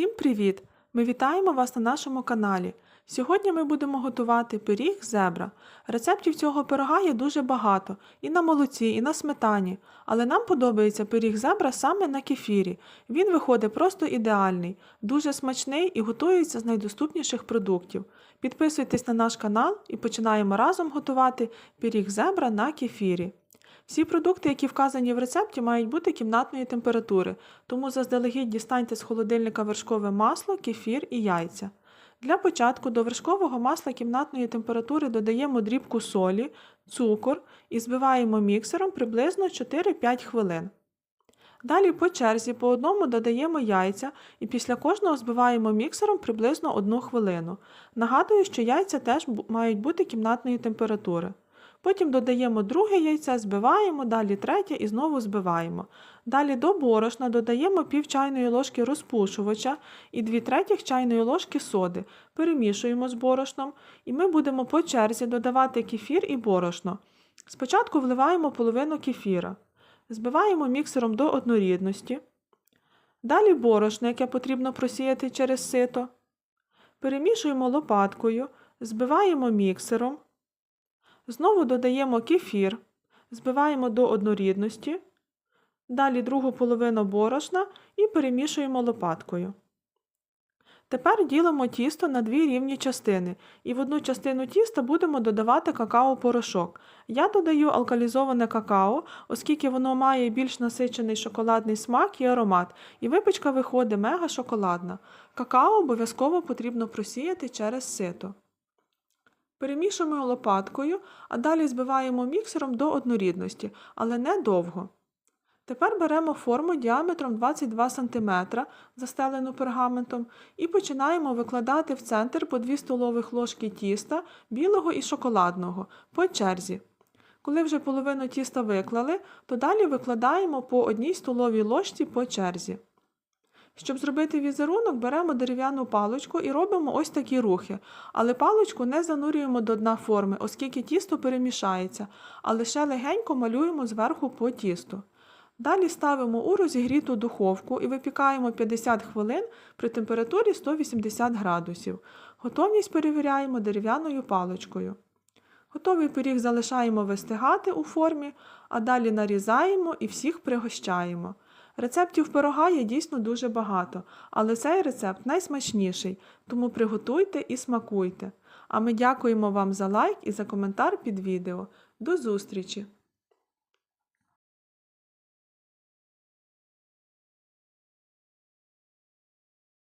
Усім привіт! Ми вітаємо вас на нашому каналі. Сьогодні ми будемо готувати пиріг зебра. Рецептів цього пирога є дуже багато і на молоці, і на сметані. Але нам подобається пиріг зебра саме на кефірі. Він виходить просто ідеальний, дуже смачний і готується з найдоступніших продуктів. Підписуйтесь на наш канал і починаємо разом готувати пиріг зебра на кефірі. Всі продукти, які вказані в рецепті, мають бути кімнатної температури, тому заздалегідь дістаньте з холодильника вершкове масло, кефір і яйця. Для початку до вершкового масла кімнатної температури додаємо дрібку солі, цукор і збиваємо міксером приблизно 4-5 хвилин. Далі по черзі по одному додаємо яйця і після кожного збиваємо міксером приблизно 1 хвилину. Нагадую, що яйця теж мають бути кімнатної температури. Потім додаємо друге яйце, збиваємо, далі третє і знову збиваємо. Далі до борошна додаємо пів чайної ложки розпушувача і 2 третіх чайної ложки соди. Перемішуємо з борошном і ми будемо по черзі додавати кефір і борошно. Спочатку вливаємо половину кефіра. Збиваємо міксером до однорідності. Далі борошно, яке потрібно просіяти через сито. Перемішуємо лопаткою, збиваємо міксером. Знову додаємо кефір, збиваємо до однорідності. Далі другу половину борошна і перемішуємо лопаткою. Тепер ділимо тісто на дві рівні частини, і в одну частину тіста будемо додавати какао-порошок. Я додаю алкалізоване какао, оскільки воно має більш насичений шоколадний смак і аромат, і випічка виходить мега шоколадна. Какао обов'язково потрібно просіяти через сито. Перемішуємо лопаткою, а далі збиваємо міксером до однорідності, але не довго. Тепер беремо форму діаметром 22 см, застелену пергаментом, і починаємо викладати в центр по 2 столових ложки тіста, білого і шоколадного, по черзі. Коли вже половину тіста виклали, то далі викладаємо по одній столовій ложці по черзі. Щоб зробити візерунок, беремо дерев'яну паличку і робимо ось такі рухи, але паличку не занурюємо до дна форми, оскільки тісто перемішається, а лише легенько малюємо зверху по тісту. Далі ставимо у розігріту духовку і випікаємо 50 хвилин при температурі 180 градусів. Готовність перевіряємо дерев'яною паличкою. Готовий пиріг залишаємо вистигати у формі, а далі нарізаємо і всіх пригощаємо. Рецептів пирога є дійсно дуже багато, але цей рецепт найсмачніший, тому приготуйте і смакуйте. А ми дякуємо вам за лайк і за коментар під відео. До зустрічі!